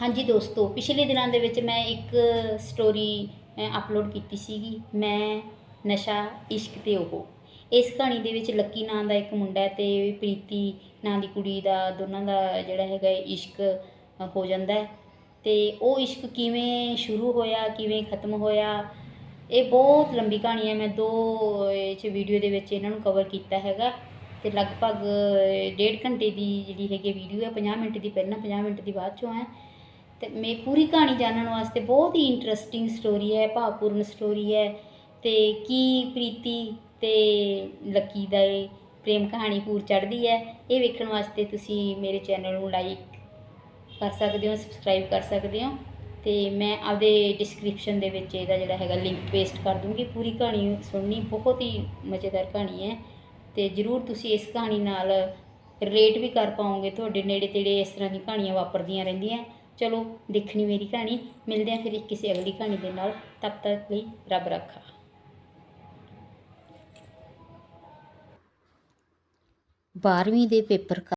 ਹਾਂਜੀ ਦੋਸਤੋ ਪਿਛਲੇ ਦਿਨਾਂ ਦੇ ਵਿੱਚ ਮੈਂ ਇੱਕ ਸਟੋਰੀ ਅਪਲੋਡ ਕੀਤੀ ਸੀਗੀ ਮੈਂ ਨਸ਼ਾ ਇਸ਼ਕ ਤੇ ਉਹ। ਇਸ ਕਹਾਣੀ ਦੇ ਵਿੱਚ ਲੱਕੀ ਨਾਂ ਦਾ ਇੱਕ ਮੁੰਡਾ ਹੈ ਤੇ ਪ੍ਰੀਤੀ ਨਾਂ ਦੀ ਕੁੜੀ ਦਾ ਦੋਨਾਂ ਦਾ ਜਿਹੜਾ ਹੈਗਾ ਇਸ਼ਕ ਹੋ ਜਾਂਦਾ ਹੈ। ਤੇ ਉਹ ਇਸ਼ਕ ਕਿਵੇਂ ਸ਼ੁਰੂ ਹੋਇਆ ਕਿਵੇਂ ਖਤਮ ਹੋਇਆ ਇਹ ਬਹੁਤ ਲੰਬੀ ਕਹਾਣੀ ਹੈ। ਮੈਂ ਦੋ 'ਚ ਵੀਡੀਓ ਦੇ ਵਿੱਚ ਇਹਨਾਂ ਨੂੰ ਕਵਰ ਕੀਤਾ ਹੈਗਾ ਤੇ ਲਗਭਗ ਅ, ਡੇਢ ਘੰਟੇ ਦੀ ਜਿਹੜੀ ਹੈਗੀ ਵੀਡੀਓ ਹੈ 50 ਮਿੰਟ ਦੀ ਪਹਿਲਾਂ 50 ਮਿੰਟ ਦੀ ਬਾਅਦ ਚੋਂ ਹੈ। ਤੇ ਮੈਂ ਪੂਰੀ ਕਹਾਣੀ ਜਾਣਨ ਵਾਸਤੇ ਬਹੁਤ ਹੀ ਇੰਟਰਸਟਿੰਗ ਸਟੋਰੀ ਹੈ, ਭਾਵਪੂਰਨ ਸਟੋਰੀ ਹੈ ਤੇ ਕੀ ਪ੍ਰੀਤੀ ਤੇ ਲੱਕੀ ਦਾ ਇਹ ਪ੍ਰੇਮ ਕਹਾਣੀ ਪੂਰ ਚੜ੍ਹਦੀ ਹੈ, ਇਹ ਵੇਖਣ ਵਾਸਤੇ ਤੁਸੀਂ ਮੇਰੇ ਚੈਨਲ ਨੂੰ ਲਾਈਕ ਕਰ ਸਕਦੇ ਹੋ ਸਬਸਕ੍ਰਾਈਬ ਕਰ ਸਕਦੇ ਹੋ ਤੇ ਮੈਂ ਆਪਦੇ ਡਿਸਕ੍ਰਿਪਸ਼ਨ ਦੇ ਵਿੱਚ ਇਹਦਾ ਜਿਹੜਾ ਹੈਗਾ ਲਿੰਕ ਪੇਸਟ ਕਰ ਦੂੰਗੀ, ਪੂਰੀ ਕਹਾਣੀ ਸੁਣਨੀ ਬਹੁਤ ਹੀ ਮਜ਼ੇਦਾਰ ਕਹਾਣੀ ਹੈ ਤੇ ਜਰੂਰ ਤੁਸੀਂ ਇਸ ਕਹਾਣੀ ਨਾਲ ਰਿਲੇਟ ਵੀ ਕਰ ਪਾਓਗੇ, ਤੁਹਾਡੇ ਨੇੜੇ ਤੇੜੇ ਇਸ ਤਰ੍ਹਾਂ ਦੀ ਕਹਾਣੀਆਂ ਵਾਪਰਦੀਆਂ ਰਹਿੰਦੀਆਂ। ਚਲੋ, ਦੇਖਣੀ ਮੇਰੀ ਕਹਾਣੀ, ਮਿਲਦੇ ਆ ਫਿਰ ਕਿਸੇ ਅਗਲੀ ਕਹਾਣੀ ਦੇ ਨਾਲ, ਤਬ ਤੱਕ ਲਈ ਰੱਬ ਰੱਖਾ। 12ਵੀਂ ਦੇ ਪੇਪਰ